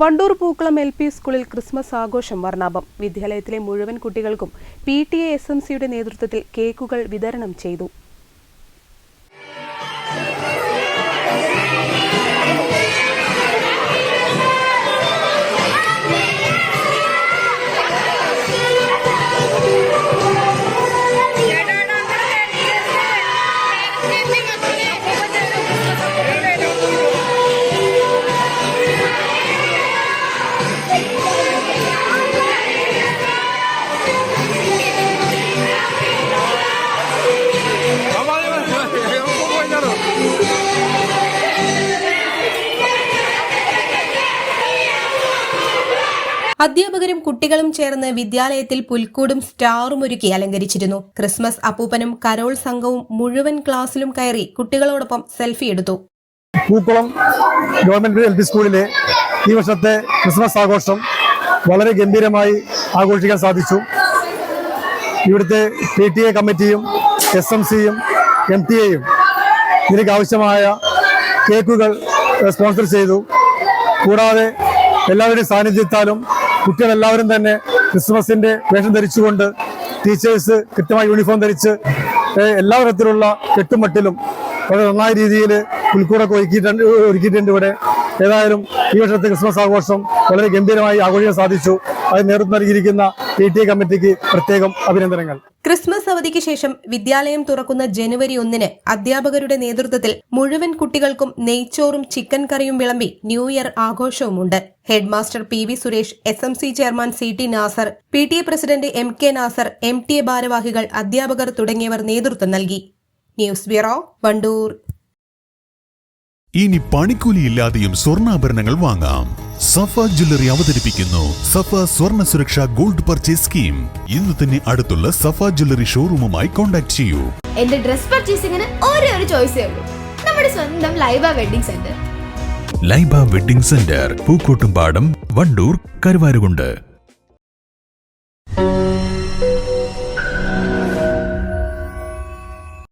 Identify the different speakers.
Speaker 1: Wandoor Pookkalam L P സ്കൂളിൽ Christmas ആഘോഷം വർണാഭം. വിദ്യാലയത്തിലെ മുഴുവൻ കുട്ടികൾക്കും P T A S M സിയുടെ നേതൃത്വത്തിൽ കേക്കുകൾ വിതരണം ചെയ്തു. അധ്യാപകരും കുട്ടികളും ചേർന്ന് വിദ്യാലയത്തിൽ പുൽക്കൂടും സ്റ്റാറും ഒരുക്കി അലങ്കരിച്ചിരുന്നു. ക്രിസ്മസ് അപ്പൂപ്പനും കരോൾ സംഘവും മുഴുവൻ ക്ലാസ്സിലും കയറി കുട്ടികളോടൊപ്പം സെൽഫി എടുത്തു.
Speaker 2: പൂക്കുളം ഗവൺമെന്റ് എൽ പി സ്കൂളിലെ ഈ വർഷത്തെ ക്രിസ്മസ് ആഘോഷം വളരെ ഗംഭീരമായി ആഘോഷിക്കാൻ സാധിച്ചു. ഇവിടുത്തെ പി ടി എ കമ്മിറ്റിയും എസ് എം സിയും എം ടി എയും ഇതിലേക്ക് ആവശ്യമായ കേക്കുകൾ സ്പോൺസർ ചെയ്തു. കൂടാതെ എല്ലാവരുടെയും സാന്നിധ്യത്താലും കുട്ടികളെല്ലാവരും തന്നെ ക്രിസ്മസിന്റെ വേഷം ധരിച്ചുകൊണ്ട് ടീച്ചേഴ്സ് കൃത്യമായി യൂണിഫോം ധരിച്ച് എല്ലാ തരത്തിലുള്ള കെട്ടുമട്ടിലും വളരെ നന്നായ രീതിയിൽ പുൽക്കൂടൊക്കെ ഒരുക്കിയിട്ടുണ്ട് ഒരുക്കിയിട്ടുണ്ട് ഇവിടെ. ഏതായാലും ഈ വർഷത്തെ ക്രിസ്മസ് ആഘോഷം വളരെ ഗംഭീരമായി ആഘോഷിക്കാൻ സാധിച്ചു. അത് നേതൃത്വം നൽകിയിരിക്കുന്ന പി ടി എ കമ്മിറ്റിക്ക് പ്രത്യേകം അഭിനന്ദനങ്ങൾ.
Speaker 1: ക്രിസ്മസ് അവധിക്ക് ശേഷം വിദ്യാലയം തുറക്കുന്ന ജനുവരി ഒന്നിന് അധ്യാപകരുടെ നേതൃത്വത്തിൽ മുഴുവൻ കുട്ടികൾക്കും നെയ്ച്ചോറും ചിക്കൻ കറിയും വിളമ്പി new year ആഘോഷവുമുണ്ട്. Headmaster P V Suresh S M C chairman C T Nasar P T A president M K Nasar M T A ഭാരവാഹികൾ അധ്യാപകർ തുടങ്ങിയവർ നേതൃത്വം നൽകി. News bureau Wandoor.
Speaker 3: ഇനി പണിക്കൂലിയില്ലാതെയും സ്വർണാഭരണങ്ങൾ വാങ്ങാം. സഫ ജ്വല്ലറി അവതരിപ്പിക്കുന്നു. സഫ സ്വർണ സുരക്ഷ ഗോൾഡ് പർച്ചേസ് സ്കീം. ഇന്ന് തന്നെ അടുത്തുള്ള സഫ ജ്വല്ലറി ഷോറൂമുമായി കോൺടാക്ട് ചെയ്യൂ.
Speaker 4: എന്റെ ഡ്രസ് പർച്ചേസിംഗിന് ഒരേ ഒരു ചോയ്സേ ഉള്ളൂ. നമ്മുടെ സ്വന്തം Laiba wedding centre.
Speaker 3: Laiba wedding centre Pookkottumpadam Wandoor Karuvarakundu.